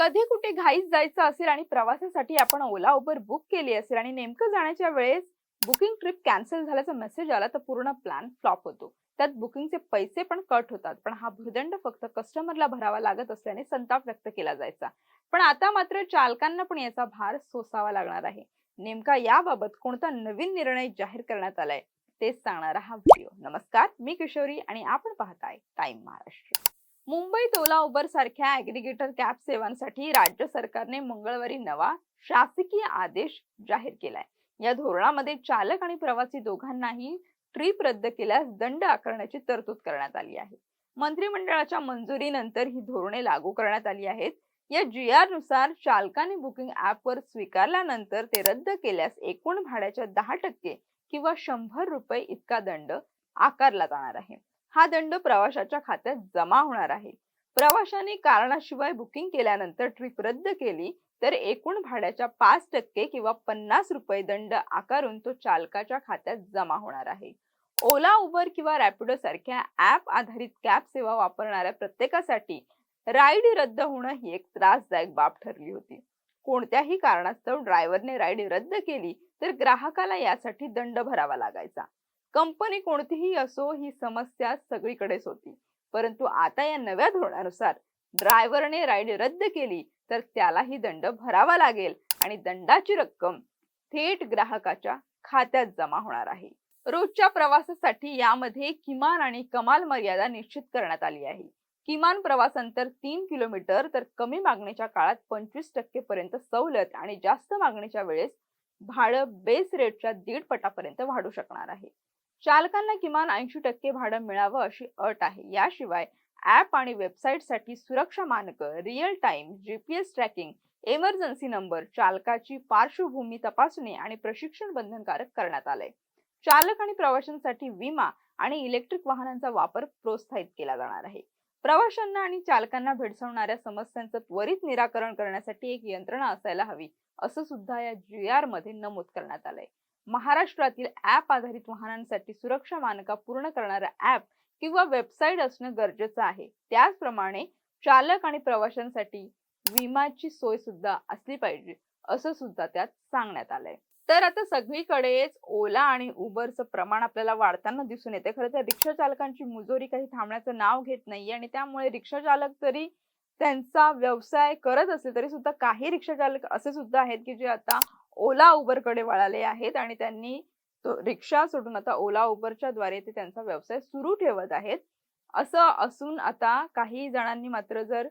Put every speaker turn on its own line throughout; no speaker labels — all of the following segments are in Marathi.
कधी कुठे घाईत जायचं असेल आणि प्रवासासाठी आपण ओला उबर बुक केली असेल आणि नेमकं जाण्याच्या वेळेस बुकिंग ट्रिप कॅन्सल झाल्याचा मेसेज आला तर पूर्ण प्लॅन फ्लॉप होतो. त्यात बुकिंगचे पैसे पण कट होतात पण हा भूर्दंड फक्त कस्टमरला भरावा लागत असल्याने संताप व्यक्त केला जायचा. पण आता मात्र चालकांना पण याचा भार सोसावा लागणार आहे. नेमका याबाबत कोणता नवीन निर्णय जाहीर करण्यात आलाय तेच सांगणारा हा व्हिडिओ. नमस्कार मी किशोरी आणि आपण पाहताय टाइम महाराष्ट्र मुंबईत ओला उबर सारख्या ऍग्रिगेटर कॅब सेवांसाठी राज्य सरकारने मंगळवारी नवा शासकीय आदेश जाहीर केलाय. या धोरणामध्ये चालक आणि प्रवासी दोघांनाही ट्रिप रद्द केल्यास दंड आकारण्याची तरतूद करण्यात आली आहे. मंत्रिमंडळाच्या मंजुरीनंतर ही धोरणे लागू करण्यात आली आहेत. या जी आरनुसार चालकाने बुकिंग ऍपवर स्वीकारल्यानंतर ते रद्द केल्यास एकूण भाड्याच्या दहा टक्के किंवा शंभर रुपये इतका दंड आकारला जाणार आहे. हा दंड प्रवाशाच्या खात्यात जमा होणार आहे. प्रवाशाने कारणाशिवाय बुकिंग केल्यानंतर ट्रिप रद्द केली तर एकूण भाड्याच्या पाच टक्के किंवा पन्नास रुपये दंड आकारून तो चालकाच्या खात्यात जमा होणार आहे. ओला उबर किंवा रॅपिडो सारख्या ऍप आधारित कॅब सेवा वापरणाऱ्या प्रत्येकासाठी राईड रद्द होणं ही एक त्रासदायक बाब ठरली होती. कोणत्याही कारणास्तव ड्रायव्हरने राईड रद्द केली तर ग्राहकाला यासाठी दंड भरावा लागायचा. कंपनी कोणतीही असो ही समस्या सगळीकडेच होती. परंतु आता या नव्या धोरणानुसार ड्रायव्हरने राईड रद्द केली तर त्यालाही दंड भरावा लागेल आणि दंडाची रक्कम थेट ग्राहकाच्या खात्यात जमा होणार आहे. रोजच्या प्रवासासाठी यामध्ये किमान आणि कमाल मर्यादा निश्चित करण्यात आली आहे. किमान प्रवास अंतर तीन किलोमीटर तर कमी मागणीच्या काळात पंचवीस टक्के पर्यंत सवलत आणि जास्त मागणीच्या वेळेस भाडं बेस रेटच्या दीड पटापर्यंत वाढू शकणार आहे. चालकांना किमान ऐंशी टक्के भाडं मिळावं अशी अट आहे. याशिवाय ऍप आणि वेबसाईटसाठी सुरक्षा मानकं real time GPS tracking emergency number चालकाची पार्श्वभूमी तपासणी आणि प्रशिक्षण बंधनकारक करण्यात आलंय. चालक आणि प्रवाशांसाठी विमा आणि इलेक्ट्रिक वाहनांचा वापर प्रोत्साहित केला जाणार आहे. प्रवाशांना आणि चालकांना भेडसावणाऱ्या समस्यांचं त्वरित निराकरण करण्यासाठी एक यंत्रणा असायला हवी असं सुद्धा या जी आरमध्ये नमूद करण्यात आलंय. महाराष्ट्रातील ऍप आधारित वाहनांसाठी सुरक्षा मानका पूर्ण करणारा ऍप किंवा वेबसाईट असणं गरजेचं आहे. त्याचप्रमाणे चालक आणि प्रवाशांसाठी विमाची सोय सुद्धा असली पाहिजे असं सुद्धा त्यात सांगण्यात आलंय. तर आता सगळीकडेच ओला आणि उबरचं प्रमाण आपल्याला वाढताना दिसून येते खरं तर रिक्षा चालकांची मुजोरी काही थांबण्याचं नाव घेत नाही आणि त्यामुळे रिक्षा चालक जरी त्यांचा व्यवसाय करत असले तरी सुद्धा काही रिक्षा चालक असे सुद्धा आहेत की जे आता ओला उबरकडे वळाले आहेत आणि त्यांनी तो रिक्षा सोडून आता ओला उबरच्या द्वारे ते त्यांचा व्यवसाय सुरू ठेवत आहेत. असं असून आता काही जणांनी मात्र जर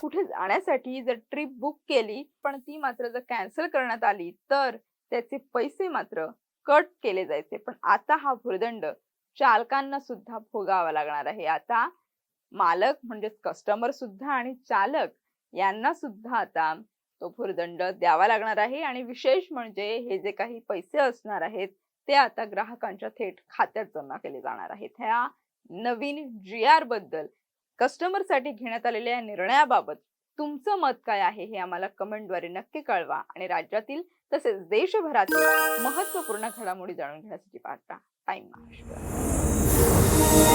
कुठे जाण्यासाठी जर ट्रिप बुक केली पण ती मात्र जर कॅन्सल करण्यात आली तर त्याचे पैसे मात्र कट केले जायचे. पण आता हा भुर्दंड चालकांना सुद्धा भोगावा लागणार आहे. आता मालक म्हणजेच कस्टमर सुद्धा आणि चालक यांना सुद्धा आता तो भुर्दंड द्यावा लागणार आहे आणि विशेष म्हणजे हे जे काही पैसे असणार आहेत ते आता ग्राहकांच्या थेट खात्यात जमा केले जाणार आहेत. ह्या नवीन जी आरबद्दल कस्टमरसाठी घेण्यात आलेल्या या निर्णयाबाबत तुमचं मत काय आहे हे आम्हाला कमेंटद्वारे नक्की कळवा आणि राज्यातील तसेच देशभरातील महत्त्वपूर्ण घडामोडी जाणून घेण्यासाठी पाहता. टाइम महाराष्ट्र